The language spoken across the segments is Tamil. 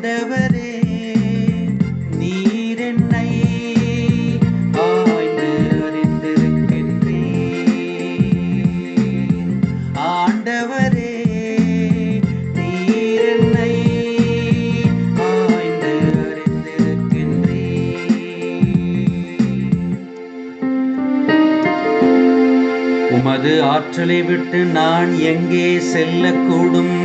ஆண்டவரே நீரென்னை ஆய்ந்து அறிந்திருக்கின்றேன் ஆண்டவரே நீரென்னை ஆய்ந்து அறிந்திருக்கின்றேன் உமது ஆற்றலை விட்டு நான் எங்கே செல்லக்கூடும்?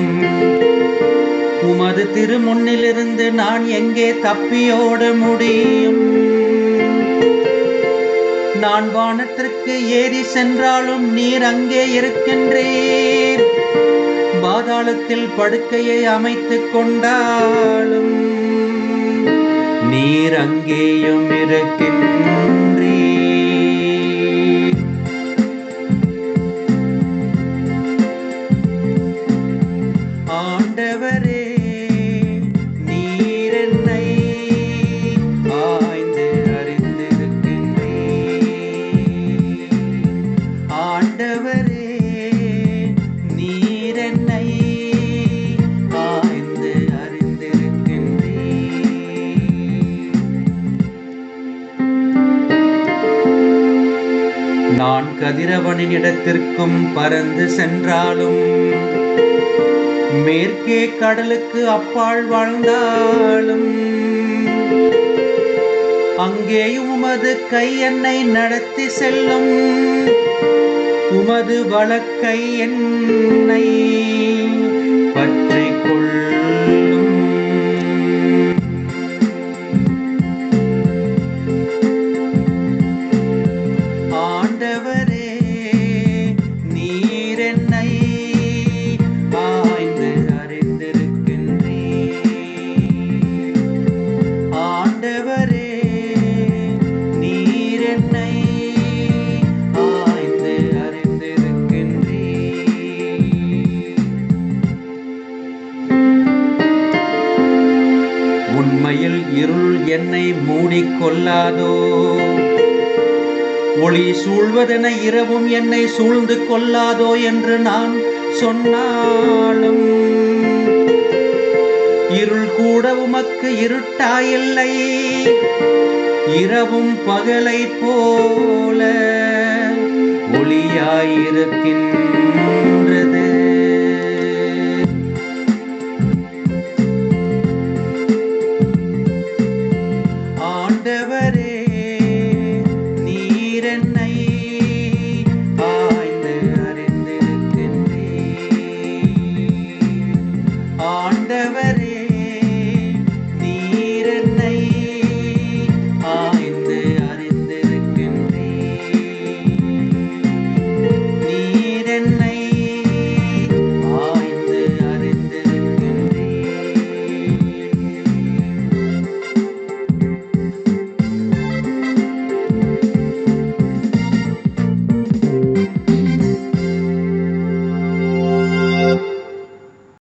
திருமுன்னிலிருந்து நான் எங்கே தப்பியோட முடியும்? நான் வானத்திற்கு ஏறி சென்றாலும் நீர் அங்கே இருக்கின்றீர். பாதாளத்தில் படுக்கையை அமைத்துக் கொண்டாலும் நீர் அங்கேயும் இருக்கின்ற நான் கதிரவனின் இடத்திற்கும் பறந்து சென்றாலும் மேற்கே கடலுக்கு அப்பால் வாழ்ந்தாலும் அங்கேயும் உமது கை என்னை நடத்தி செல்லும் உமது வழக்கை என்னை உண்மையில் இருள் என்னை மூடிக்கொள்ளாதோ ஒளி சூழ்வதென இரவும் என்னை சூழ்ந்து கொள்ளாதோ என்று நான் சொன்னாலும் இருள் கூட உமக்கு இருட்டாயில்லை. இரவும் பகலை போல ஒளியாயிருக்கின்ற